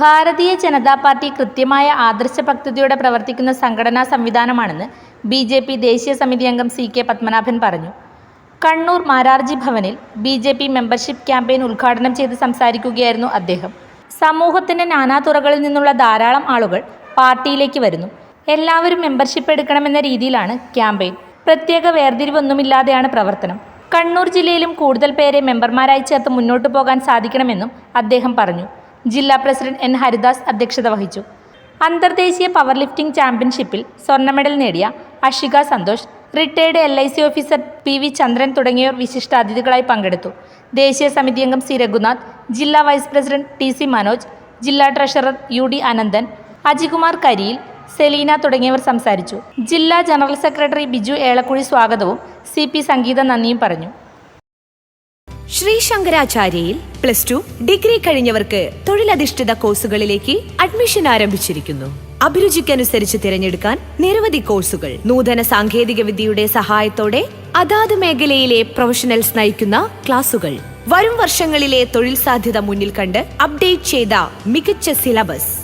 Bharatiya Janata party കൃത്യമായ ആദർശ ആദർശഭക്തതയോടെ പ്രവർത്തിക്കുന്ന സംഘടനാ സംവിധാനമാണെന്ന് ബി ജെ പി ദേശീയ സമിതി അംഗം സി കെ പത്മനാഭൻ പറഞ്ഞു. കണ്ണൂർ മാരാർജി ഭവനിൽ B J P membership campaign ഉദ്ഘാടനം ചെയ്ത് സംസാരിക്കുകയായിരുന്നു അദ്ദേഹം. സമൂഹത്തിന്റെ നാനാതുറകളിൽ നിന്നുള്ള ധാരാളം ആളുകൾ പാർട്ടിയിലേക്ക് വരുന്നു. എല്ലാവരും മെമ്പർഷിപ്പ് എടുക്കണമെന്ന രീതിയിലാണ് ക്യാമ്പയിൻ പ്രത്യേക വേർതിരിവൊന്നുമില്ലാതെയാണ് പ്രവർത്തനം. കണ്ണൂർ ജില്ലയിലും കൂടുതൽ പേരെ മെമ്പർമാരായി ചേർത്ത് മുന്നോട്ടു പോകാൻ സാധിക്കണമെന്നും അദ്ദേഹം പറഞ്ഞു. ജില്ലാ പ്രസിഡന്റ് എൻ. ഹരിദാസ് അധ്യക്ഷത വഹിച്ചു. അന്തർദേശീയ പവർ ലിഫ്റ്റിംഗ് ചാമ്പ്യൻഷിപ്പിൽ സ്വർണ മെഡൽ നേടിയ Ashika Santhosh retired L I C officer P V Chandran തുടങ്ങിയവർ വിശിഷ്ടാതിഥികളായി പങ്കെടുത്തു. ദേശീയ സമിതി അംഗം സി. രഘുനാഥ് ജില്ലാ vice president T. C. Manoj ജില്ലാ treasurer U. D. Ananthan Ajikumar Kariyil Selina തുടങ്ങിയവർ സംസാരിച്ചു. ജില്ലാ ജനറൽ സെക്രട്ടറി ബിജു ഏളക്കുഴി സ്വാഗതവും സി പി സംഗീത നന്ദിയും പറഞ്ഞു. ശ്രീ ശങ്കരാചാര്യയിൽ പ്ലസ് ടു ഡിഗ്രി കഴിഞ്ഞവർക്ക് തൊഴിലധിഷ്ഠിത കോഴ്സുകളിലേക്ക് അഡ്മിഷൻ ആരംഭിച്ചിരിക്കുന്നു. അഭിരുചിക്കനുസരിച്ച് തിരഞ്ഞെടുക്കാൻ നിരവധി കോഴ്സുകൾ. നൂതന സാങ്കേതിക വിദ്യയുടെ സഹായത്തോടെ അതാത് മേഖലയിലെ പ്രൊഫഷണൽസ് നയിക്കുന്ന ക്ലാസുകൾ. വരും വർഷങ്ങളിലെ തൊഴിൽ സാധ്യത മുന്നിൽ കണ്ട് അപ്ഡേറ്റ് ചെയ്ത മികച്ച സിലബസ്.